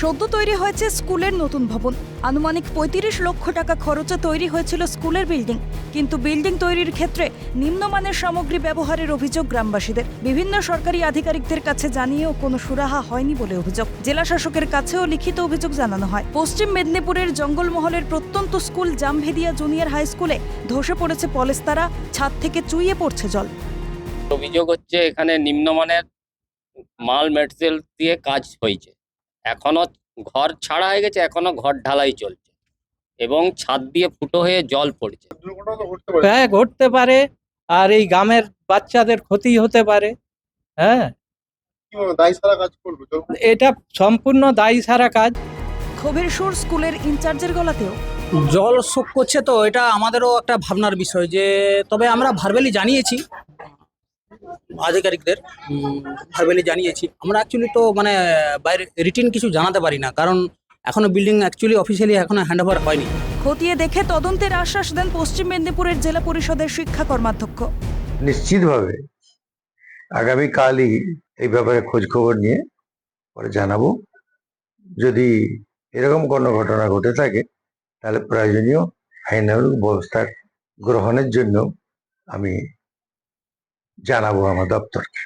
সদ্য তৈরি হয়েছে স্কুলের নতুন ভবন। আনুমানিক পঁয়ত্রিশ লক্ষ টাকা খরচে তৈরি হয়েছিল স্কুলের বিল্ডিং। কিন্তু বিল্ডিং তৈরির ক্ষেত্রে নিম্নমানের সামগ্রী ব্যবহারের অভিযোগ গ্রামবাসীদের। বিভিন্ন সরকারি আধিকারিকদের কাছে জানিয়েও কোনো সুরাহা হয়নি বলে অভিযোগ। জেলা শাসকের কাছেও লিখিত অভিযোগ জানানো হয়। পশ্চিম মেদিনীপুরের জঙ্গলমহলের প্রত্যন্ত স্কুল জামভেদিয়া জুনিয়র হাই স্কুলে ধসে পড়েছে পলেস্তারা, ছাদ থেকে চুইয়ে পড়ছে জল। অভিযোগ হচ্ছে এখানে নিম্নমানের মাল, মেটেরিয়াল দিয়ে কাজ হয়েছে। এখনও ঘর ছাড়া হয়ে গেছে এখনও ঘর ঢালাই চলছে। এবং ছাদ দিয়ে ফুটো হয়ে জল পড়ছে। হ্যাঁ ঘটতে পারে। আর এই গ্রামের বাচ্চাদের ক্ষতি হতে পারে। হ্যাঁ। এটা সম্পূর্ণ দায়ী সারা কাজ। ক্ষোভের সুর স্কুলের ইনচার্জের গলাতেও। জল শোক করছে তো এটা আমাদেরও একটা ভাবনার বিষয় যে তবে আমরা ভার্বেলি জানিয়েছি। আধিকারিকদের ভার্বেলি জানিয়েছি। আমরা অ্যাকচুয়ালি তো মানে বাইরে রিটিন কিছু জানাতে পারি না কারণ এখনও বিল্ডিং অ্যাকচুয়ালি অফিসিয়ালি এখনও হ্যান্ড ওভার হয়নি। খতিয়ে দেখে তদন্তের আশ্বাস দেন পশ্চিম মেদিনীপুরের জেলা পরিষদের শিক্ষা কর্মাধ্যক্ষ। নিশ্চিতভাবে আগামীকালই এই ব্যাপারে খোঁজ খবর নিয়ে পরে জানাব। যদি এরকম কোনো ঘটনা ঘটে থাকে তাহলে প্রয়োজনীয় আইনানুগ ব্যবস্থা গ্রহণের জন্য আমি জানাব আমার দপ্তরকে।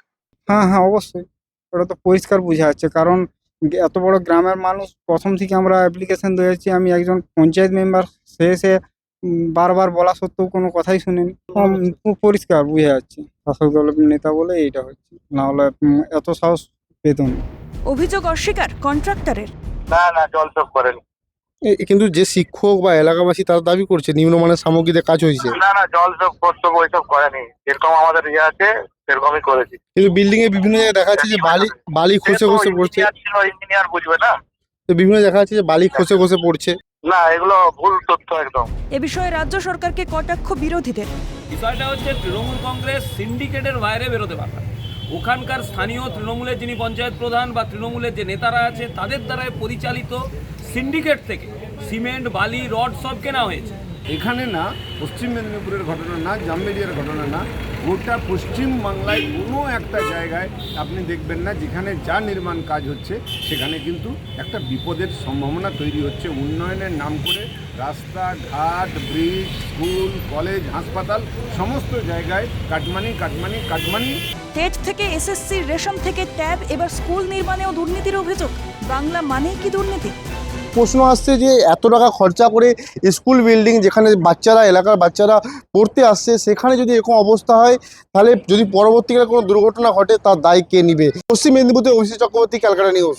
হ্যাঁ হ্যাঁ অবশ্যই। ওটা তো পরিষ্কার বোঝা যাচ্ছে। কারণ এত বড় গ্রামের মানুষ প্রথম থেকে আমরা অ্যাপ্লিকেশন দিয়েছি আমি একজন পঞ্চায়েত মেম্বার সে উম, বারবার বলা সত্ত্বেও কোনো কথাই শুনেনি। পরিষ্কার বোঝা যাচ্ছে। শাসক দলের নেতা বলে এইটা হচ্ছে। না হলে এত সাহস পেত না। অভিযোগ অস্বীকার কন্ট্রাক্টরের। না না জল শোক করেনি। কিন্তু যে শিক্ষক বা এলাকাবাসী তারা দাবি করছে নিম্নমানের সামগ্রীতে কাজ হয়েছে। না না জল শোক প্রস্তুপ ওইসব করেনি। যেরকম আমাদের ইয়ে আছে সেরকমই করেছি। কিন্তু বিল্ডিং এ বিভিন্ন জায়গায় দেখা যাচ্ছে যে বালি বালি খসে খসে পড়ছে। ইঞ্জিনিয়ার ইঞ্জিনিয়ার বুঝবে না? তো বিভিন্ন দেখা যাচ্ছে যে বালি খসে খসে পড়ছে। না এগুলো ভুল তথ্য একদম। এ বিষয়ে রাজ্য সরকারকে কটাক্ষ বিরোধীদের। বিষয়টা হচ্ছে তৃণমূল কংগ্রেস সিন্ডিকেটের বাইরে বেরোতে পারবে না। ওখানকার স্থানীয় তৃণমূলের যিনি পঞ্চায়েত প্রধান বা তৃণমূলের যে নেতারা আছে তাদের দ্বারাই পরিচালিত সিন্ডিকেট থেকে সিমেন্ট বালি রড সব কেনা হয়েছে। এখানে না পশ্চিম মেদিনীপুরের ঘটনা না জামবেরিয়ার ঘটনা না গোটা পশ্চিম বাংলায় কোনো একটা জায়গায় আপনি দেখবেন না যেখানে যা নির্মাণ কাজ হচ্ছে সেখানে কিন্তু একটা বিপদের সম্ভাবনা তৈরি হচ্ছে। উন্নয়নের নাম করে রাস্তা ঘাট ব্রিজ স্কুল কলেজ হাসপাতাল সমস্ত জায়গায় cut money cut money cut money. TET থেকে এসএসসি রেশন থেকে ট্যাব এবার স্কুল নির্মাণেও দুর্নীতির অভিযোগ। বাংলা মানেই কি দুর্নীতি? প্রশ্ন আসছে যে এত টাকা খরচা করে স্কুল বিল্ডিং যেখানে বাচ্চারা, এলাকার বাচ্চারা পড়তে আসছে, সেখানে যদি এরকম অবস্থা হয়, তাহলে যদি পরবর্তীকালে কোনো দুর্ঘটনা ঘটে, তার দায় কে নিবে? পশ্চিম মেদিনীপুরে থেকে অভিষেক চক্রবর্তী, ক্যালকাটা নিউজ।